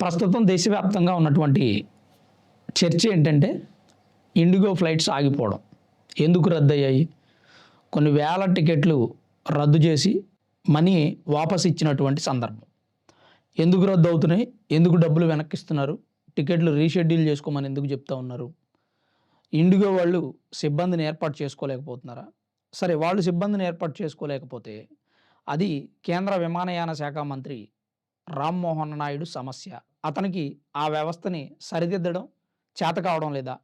ప్రస్తుతం దేశవ్యాప్తంగా ఉన్నటువంటి చర్చ ఏంటంటే ఇండిగో ఫ్లైట్స్ ఆగిపోవడం. ఎందుకు రద్దయ్యాయి? కొన్ని వేల టికెట్లు రద్దు చేసి మనీ వాపస్ ఇచ్చినటువంటి సందర్భం. ఎందుకు రద్దు అవుతున్నాయి? ఎందుకు డబ్బులు వెనక్కిస్తున్నారు? టికెట్లు రీషెడ్యూల్ చేసుకోమని ఎందుకు చెప్తా ఉన్నారు? ఇండిగో వాళ్ళు సిబ్బందిని ఏర్పాటు చేసుకోలేకపోతున్నారా? సరే వాళ్ళు సిబ్బందిని ఏర్పాటు చేసుకోలేకపోతే అది కేంద్ర విమానయాన శాఖ మంత్రి రామ్మోహన్ నాయుడు సమస్య. అతనికి ఆ వ్యవస్థని సరిదిద్దడం చేత కావడం లేదా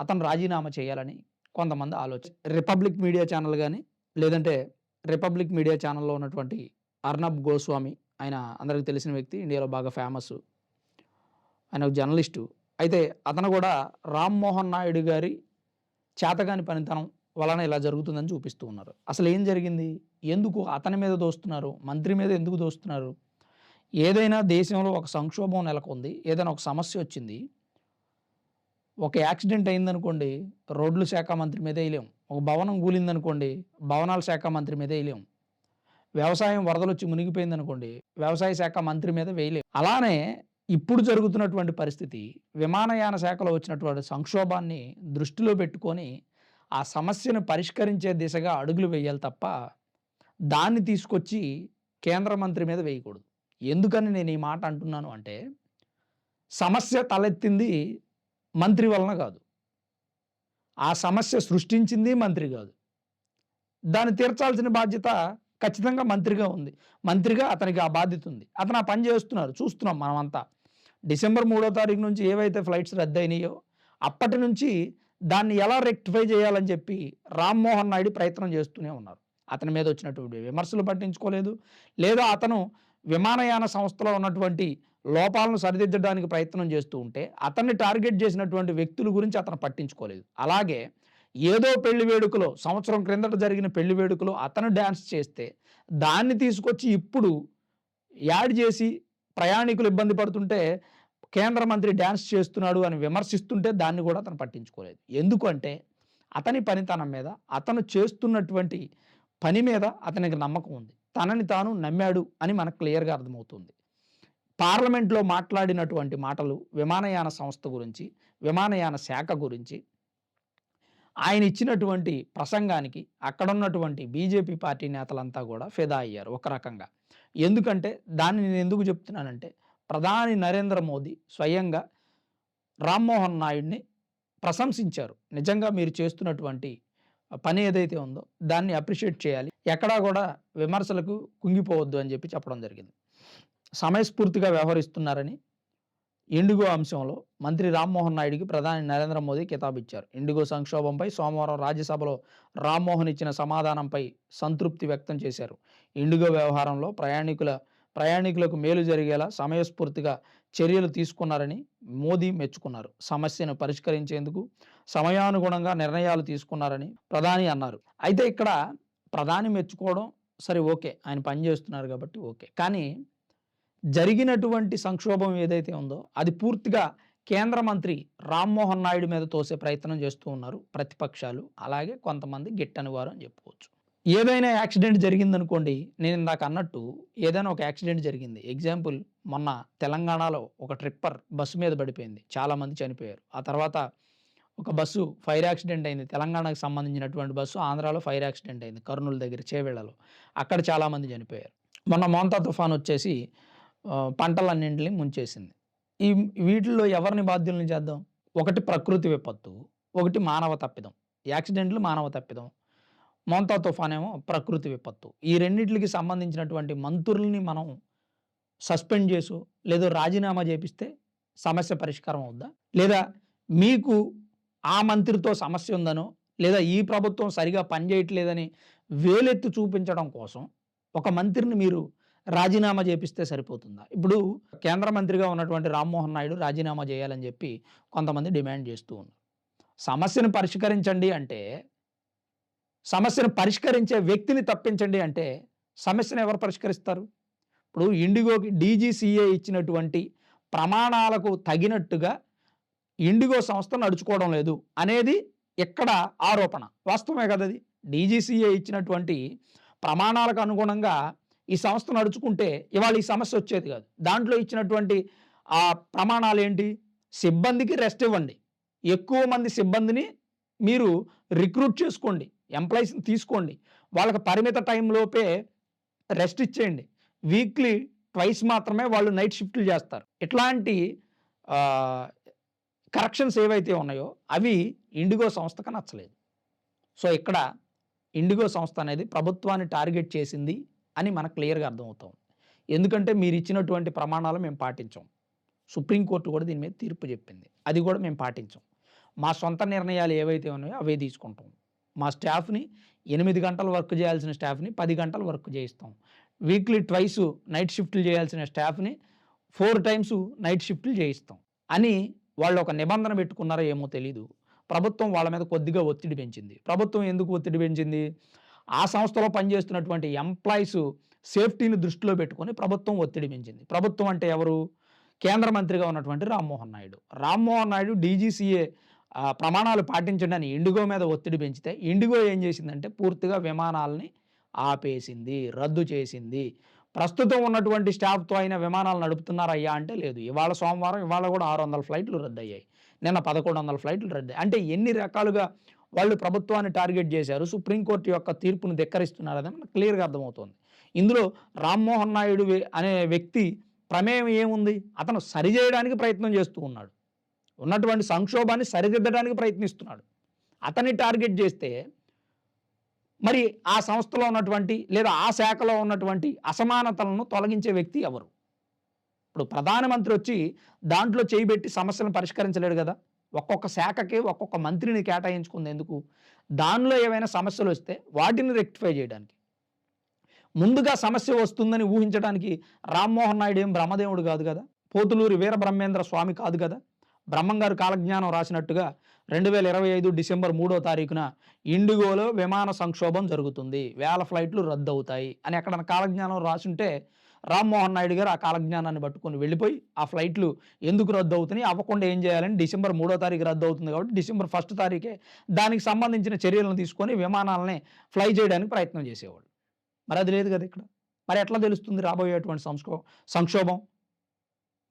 అతను రాజీనామా చేయాలని కొంతమంది ఆలోచన రిపబ్లిక్ మీడియా ఛానల్ కానీ లేదంటే రిపబ్లిక్ మీడియా ఛానల్లో ఉన్నటువంటి అర్నబ్ గోస్వామి ఆయన అందరికి తెలిసిన వ్యక్తి ఇండియాలో బాగా ఫేమస్. ఆయన ఒక జర్నలిస్టు. అయితే అతను కూడా రామ్మోహన్ నాయుడు గారి చేతగాని పనితనం వలన ఇలా జరుగుతుందని చూపిస్తూ ఉన్నారు. అసలు ఏం జరిగింది? ఎందుకు అతని మీద దోస్తున్నారు? మంత్రి మీద ఎందుకు దోస్తున్నారు? ఏదైనా దేశంలో ఒక సంక్షోభం నెలకొంది ఏదైనా ఒక సమస్య వచ్చింది ఒక యాక్సిడెంట్ అయిందనుకోండి రోడ్లు శాఖ మంత్రి మీద వేయలేం. ఒక భవనం కూలిందనుకోండి భవనాల శాఖ మంత్రి మీద వేయలేం. వ్యవసాయం వరదలు వచ్చి మునిగిపోయిందనుకోండి వ్యవసాయ శాఖ మంత్రి మీద వేయలేం. అలానే ఇప్పుడు జరుగుతున్నటువంటి పరిస్థితి విమానయాన శాఖలో వచ్చినటువంటి సంక్షోభాన్ని దృష్టిలో పెట్టుకొని ఆ సమస్యను పరిష్కరించే దిశగా అడుగులు వేయాలి తప్ప దాన్ని తీసుకొచ్చి కేంద్ర మంత్రి మీద వేయకూడదు. ఎందుకని నేను ఈ మాట అంటున్నాను అంటే సమస్య తలెత్తింది మంత్రి వలన కాదు. ఆ సమస్య సృష్టించింది మంత్రి కాదు. దాన్ని తీర్చాల్సిన బాధ్యత ఖచ్చితంగా మంత్రిగా ఉంది. మంత్రిగా అతనికి ఆ బాధ్యత ఉంది. అతను ఆ పని చేస్తున్నారు. చూస్తున్నాం మనమంతా. డిసెంబర్ మూడో తారీఖు నుంచి ఏవైతే ఫ్లైట్స్ రద్దయినాయో అప్పటి నుంచి దాన్ని ఎలా రెక్టిఫై చేయాలని చెప్పి రామ్మోహన్ నాయుడు ప్రయత్నం చేస్తూనే ఉన్నారు. అతని మీద వచ్చినటువంటి విమర్శలు పట్టించుకోలేదు. లేదా అతను విమానయాన సంస్థలో ఉన్నటువంటి లోపాలను సరిదిద్దడానికి ప్రయత్నం చేస్తూ ఉంటే అతన్ని టార్గెట్ చేసినటువంటి వ్యక్తుల గురించి అతను పట్టించుకోలేదు. అలాగే ఏదో పెళ్ళి వేడుకలో సంవత్సరం క్రిందట జరిగిన పెళ్ళి వేడుకలో అతను డ్యాన్స్ చేస్తే దాన్ని తీసుకొచ్చి ఇప్పుడు యాడ్ చేసి ప్రయాణికులు ఇబ్బంది పడుతుంటే కేంద్ర మంత్రి డ్యాన్స్ చేస్తున్నాడు అని విమర్శిస్తుంటే దాన్ని కూడా అతను పట్టించుకోలేదు. ఎందుకంటే అతని పనితనం మీద అతను చేస్తున్నటువంటి పని మీద అతనికి నమ్మకం ఉంది. తనని తాను నమ్మాడు అని మనకు క్లియర్గా అర్థమవుతుంది. పార్లమెంట్లో మాట్లాడినటువంటి మాటలు విమానయాన సంస్థ గురించి విమానయాన శాఖ గురించి ఆయన ఇచ్చినటువంటి ప్రసంగానికి అక్కడ ఉన్నటువంటి బీజేపీ పార్టీ నేతలంతా కూడా ఫిదా అయ్యారు ఒక రకంగా. ఎందుకంటే దాన్ని నేను ఎందుకు చెప్తున్నానంటే ప్రధాని నరేంద్ర మోదీ స్వయంగా రామ్మోహన్ నాయుడిని ప్రశంసించారు. నిజంగా మీరు చేస్తున్నటువంటి పని ఏదైతే ఉందో దాన్ని అప్రిషియేట్ చేయాలి. ఎక్కడా కూడా విమర్శలకు కుంగిపోవద్దు అని చెప్పి చెప్పడం జరిగింది. సమయస్ఫూర్తిగా వ్యవహరిస్తున్నారని ఇండిగో అంశంలో మంత్రి రామ్మోహన్ నాయుడికి ప్రధాని నరేంద్ర మోదీ కితాబు ఇచ్చారు ఇండిగో సంక్షోభంపై సోమవారం రాజ్యసభలో రామ్మోహన్ ఇచ్చిన సమాధానంపై సంతృప్తి వ్యక్తం చేశారు. ఇండిగో వ్యవహారంలో ప్రయాణికుల ప్రయాణికులకు మేలు జరిగేలా సమయస్ఫూర్తిగా చర్యలు తీసుకున్నారని మోదీ మెచ్చుకున్నారు. సమస్యను పరిష్కరించేందుకు సమయానుగుణంగా నిర్ణయాలు తీసుకున్నారని ప్రధాని అన్నారు. అయితే ఇక్కడ ప్రధాని మెచ్చుకోవడం సరే ఓకే ఆయన పనిచేస్తున్నారు కాబట్టి ఓకే. కానీ జరిగినటువంటి సంక్షోభం ఏదైతే ఉందో అది పూర్తిగా కేంద్ర మంత్రి రామ్మోహన్ నాయుడు మీద తోసే ప్రయత్నం చేస్తూ ఉన్నారు ప్రతిపక్షాలు. అలాగే కొంతమంది గిట్టని వారు అని చెప్పుకోవచ్చు. ఏదైనా యాక్సిడెంట్ జరిగిందనుకోండి నేను ఇందాక అన్నట్టు ఏదైనా ఒక యాక్సిడెంట్ జరిగింది. ఎగ్జాంపుల్ మొన్న తెలంగాణలో ఒక ట్రిప్పర్ బస్సు మీద పడిపోయింది. చాలామంది చనిపోయారు. ఆ తర్వాత ఒక బస్సు ఫైర్ యాక్సిడెంట్ అయింది. తెలంగాణకు సంబంధించినటువంటి బస్సు ఆంధ్రాలో ఫైర్ యాక్సిడెంట్ అయింది. కర్నూలు దగ్గర చేవేళ్ళలో. అక్కడ చాలామంది చనిపోయారు. మొన్న మోంతా తుఫాన్ వచ్చేసి పంటలన్నింటినీ ముంచేసింది. ఈ వీటిల్లో ఎవరిని బాధ్యులను చేద్దాం? ఒకటి ప్రకృతి విపత్తు ఒకటి మానవ తప్పిదం. యాక్సిడెంట్లు మానవ తప్పిదం. మోంతా తుఫాన్ ఏమో ప్రకృతి విపత్తు. ఈ రెండింటికి సంబంధించినటువంటి మంత్రుల్ని మనం సస్పెండ్ చేసు లేదా రాజీనామా చేపిస్తే సమస్య పరిష్కారం అవుద్దా? లేదా మీకు ఆ మంత్రితో సమస్య ఉందనో లేదా ఈ ప్రభుత్వం సరిగా పనిచేయట్లేదని వేలెత్తి చూపించడం కోసం ఒక మంత్రిని మీరు రాజీనామా చేపిస్తే సరిపోతుందా? ఇప్పుడు కేంద్ర మంత్రిగా ఉన్నటువంటి రామ్మోహన్ నాయుడు రాజీనామా చేయాలని చెప్పి కొంతమంది డిమాండ్ చేస్తూ ఉన్నారు. సమస్యను పరిష్కరించండి అంటే సమస్యను పరిష్కరించే వ్యక్తిని తప్పించండి అంటే సమస్యను ఎవరు పరిష్కరిస్తారు? ఇప్పుడు ఇండిగోకి డీజీసీఏ ఇచ్చినటువంటి ప్రమాణాలకు తగినట్టుగా ఇండిగో సంస్థ నడుచుకోవడం లేదు అనేది ఇక్కడ ఆరోపణ. వాస్తవమే కదా అది. డీజీసీఏ ఇచ్చినటువంటి ప్రమాణాలకు అనుగుణంగా ఈ సంస్థ నడుచుకుంటే ఇవాళ ఈ సమస్య వచ్చేది కాదు. దాంట్లో ఇచ్చినటువంటి ఆ ప్రమాణాలు ఏంటి సిబ్బందికి రెస్ట్ ఇవ్వండి. ఎక్కువ మంది సిబ్బందిని మీరు రిక్రూట్ చేసుకోండి. ఎంప్లాయీస్ని తీసుకోండి. వాళ్ళకి పరిమిత టైంలోపే రెస్ట్ ఇచ్చేయండి. వీక్లీ ట్వైస్ మాత్రమే వాళ్ళు నైట్ షిఫ్ట్లు చేస్తారు. ఇట్లాంటి కరెక్షన్స్ ఏవైతే ఉన్నాయో అవి ఇండిగో సంస్థకు నచ్చలేదు. సో ఇక్కడ ఇండిగో సంస్థ అనేది ప్రభుత్వాన్ని టార్గెట్ చేసింది అని మనకు క్లియర్గా అర్థమవుతాం ఎందుకంటే మీరు ఇచ్చినటువంటి ప్రమాణాలు మేము పాటించాం. సుప్రీంకోర్టు కూడా దీని మీద తీర్పు చెప్పింది. అది కూడా మేము పాటించాం. మా సొంత నిర్ణయాలు ఏవైతే ఉన్నాయో అవే తీసుకుంటాం. మా స్టాఫ్ని ఎనిమిది గంటలు వర్క్ చేయాల్సిన స్టాఫ్ని పది గంటలు వర్క్ చేయిస్తాం. వీక్లీ ట్వైస్ నైట్ షిఫ్ట్లు చేయాల్సిన స్టాఫ్ని ఫోర్ టైమ్స్ నైట్ షిఫ్ట్లు చేయిస్తాం. అని వాళ్ళు ఒక నిబంధన పెట్టుకున్నారో ఏమో తెలీదు. ప్రభుత్వం వాళ్ళ మీద కొద్దిగా ఒత్తిడి పెంచింది. ప్రభుత్వం ఎందుకు ఒత్తిడి పెంచింది? ఆ సంస్థలో పనిచేస్తున్నటువంటి ఎంప్లాయీస్ సేఫ్టీని దృష్టిలో పెట్టుకొని ప్రభుత్వం ఒత్తిడి పెంచింది. ప్రభుత్వం అంటే ఎవరు? కేంద్ర మంత్రిగా ఉన్నటువంటి రామ్మోహన్ నాయుడు. రామ్మోహన్ నాయుడు డీజీసీఏ ప్రమాణాలు పాటించండి ఇండిగో మీద ఒత్తిడి పెంచితే ఇండిగో ఏం చేసిందంటే పూర్తిగా విమానాలని ఆపేసింది రద్దు చేసింది. ప్రస్తుతం ఉన్నటువంటి స్టాఫ్తో అయినా విమానాలు నడుపుతున్నారయ్యా అంటే లేదు. ఇవాళ సోమవారం ఇవాళ కూడా ఆరు వందల ఫ్లైట్లు రద్దయ్యాయి. నిన్న పదకొండు వందల ఫ్లైట్లు రద్దు అంటే ఎన్ని రకాలుగా వాళ్ళు ప్రభుత్వాన్ని టార్గెట్ చేశారు సుప్రీంకోర్టు యొక్క తీర్పును ధిక్కరిస్తున్నారు మనకు క్లియర్గా అర్థమవుతుంది. ఇందులో రామ్మోహన్ నాయుడు అనే వ్యక్తి ప్రమేయం ఏముంది? అతను సరిచేయడానికి ప్రయత్నం చేస్తూ ఉన్నాడు. ఉన్నటువంటి సంక్షోభాన్ని సరిదిద్దడానికి ప్రయత్నిస్తున్నాడు. అతన్ని టార్గెట్ చేస్తే మరి ఆ సంస్థలో ఉన్నటువంటి లేదా ఆ శాఖలో ఉన్నటువంటి అసమానతలను తొలగించే వ్యక్తి ఎవరు? ఇప్పుడు ప్రధానమంత్రి వచ్చి దాంట్లో చేయబెట్టి సమస్యలను పరిష్కరించలేడు కదా. ఒక్కొక్క శాఖకి ఒక్కొక్క మంత్రిని కేటాయించుకుంది ఎందుకు? దానిలో ఏవైనా సమస్యలు వస్తే వాటిని రెక్టిఫై చేయడానికి. ముందుగా సమస్య వస్తుందని ఊహించడానికి రామ్మోహన్ నాయుడు ఏం బ్రహ్మదేవుడు కాదు కదా. పోతులూరి వీరబ్రహ్మేంద్ర స్వామి కాదు కదా. బ్రహ్మంగారు కాలజ్ఞానం రాసినట్టుగా రెండు వేల ఇరవై ఐదు డిసెంబర్ మూడో తారీఖున ఇండిగోలో విమాన సంక్షోభం జరుగుతుంది. వేల ఫ్లైట్లు రద్దు అవుతాయి అని ఎక్కడ కాలజ్ఞానం రాసుంటే రామ్మోహన్ నాయుడు గారు ఆ కాలజ్ఞానాన్ని పట్టుకొని వెళ్ళిపోయి ఆ ఫ్లైట్లు ఎందుకు రద్దు అవుతున్నాయి అవ్వకుండా ఏం చేయాలని డిసెంబర్ మూడో తారీఖు రద్దు అవుతుంది కాబట్టి డిసెంబర్ ఫస్ట్ తారీఖే దానికి సంబంధించిన చర్యలను తీసుకొని విమానాలని ఫ్లై చేయడానికి ప్రయత్నం చేసేవాళ్ళు మరి అది లేదు కదా ఇక్కడ. మరి ఎట్లా తెలుస్తుంది రాబోయేటువంటి సంక్షో సంక్షోభం?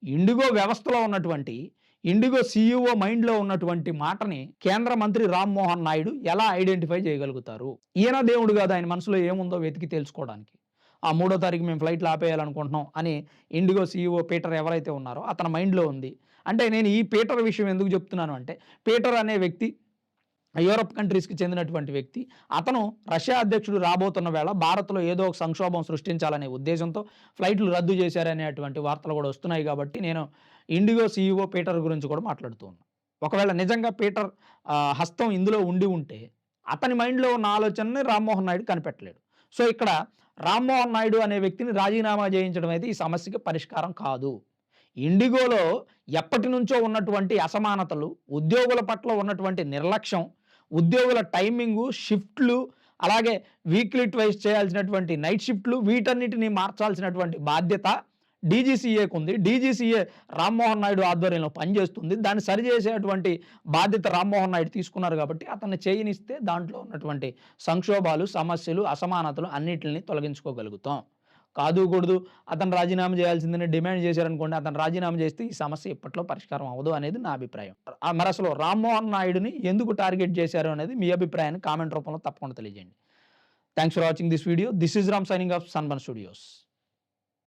ఇండిగో వ్యవస్థలో ఉన్నటువంటి ఇండిగో సీఈఓ మైండ్లో ఉన్నటువంటి మాటని కేంద్ర మంత్రి రామ్మోహన్ నాయుడు ఎలా ఐడెంటిఫై చేయగలుగుతారు? ఈయన దేవుడు కాదు ఆయన మనసులో ఏముందో వెతికి తెలుసుకోవడానికి. ఆ మూడో తారీఖు మేము ఫ్లైట్లు ఆపేయాలనుకుంటున్నాం అని ఇండిగో సీఈఓ పీటర్ ఎవరైతే ఉన్నారో అతని మైండ్లో ఉంది. అంటే నేను ఈ పీటర్ విషయం ఎందుకు చెప్తున్నాను అంటే పీటర్ అనే వ్యక్తి యూరప్ కంట్రీస్కి చెందినటువంటి వ్యక్తి. అతను రష్యా అధ్యక్షుడు రాబోతున్న వేళ భారత్లో ఏదో ఒక సంక్షోభం సృష్టించాలనే ఉద్దేశంతో ఫ్లైట్లు రద్దు చేశారనేటువంటి వార్తలు కూడా వస్తున్నాయి కాబట్టి నేను ఇండిగో సీఈఓ పీటర్ గురించి కూడా మాట్లాడుతూ ఉన్నాను ఒకవేళ నిజంగా పీటర్ హస్తం ఇందులో ఉండి ఉంటే అతని మైండ్లో ఉన్న ఆలోచనని రామ్మోహన్ నాయుడు కనిపెట్టలేడు. సో ఇక్కడ రామ్మోహన్ నాయుడు అనే వ్యక్తిని రాజీనామా చేయించడం అయితే ఈ సమస్యకి పరిష్కారం కాదు. ఇండిగోలో ఎప్పటి నుంచో ఉన్నటువంటి అసమానతలు ఉద్యోగుల పట్ల ఉన్నటువంటి నిర్లక్ష్యం ఉద్యోగుల టైమింగు షిఫ్ట్లు అలాగే వీక్లీ ట్వైస్ చేయాల్సినటువంటి నైట్ షిఫ్ట్లు వీటన్నిటిని మార్చాల్సినటువంటి బాధ్యత డీజీసీఏకు ఉంది. డీజీసీఏ రామ్మోహన్ నాయుడు ఆధ్వర్యంలో పనిచేస్తుంది. దాన్ని సరిచేసేటువంటి బాధ్యత రామ్మోహన్ నాయుడు తీసుకున్నారు కాబట్టి అతన్ని చేయనిస్తే దాంట్లో ఉన్నటువంటి సంక్షోభాలు సమస్యలు అసమానతలు అన్నిటిని తొలగించుకోగలుగుతాం. కాదుకూడదు అతను రాజీనామా చేయాల్సిందని డిమాండ్ చేశారనుకోండి అతను రాజీనామా చేస్తే ఈ సమస్య ఇప్పట్లో పరిష్కారం అవ్వదు అనేది నా అభిప్రాయం. మరి అసలు రామ్మోహన్ నాయుడుని ఎందుకు టార్గెట్ చేశారు అనేది మీ అభిప్రాయాన్ని కామెంట్ రూపంలో తప్పకుండా తెలియజేయండి. Thanks for watching this video this is Ram signing off సన్బన్ studios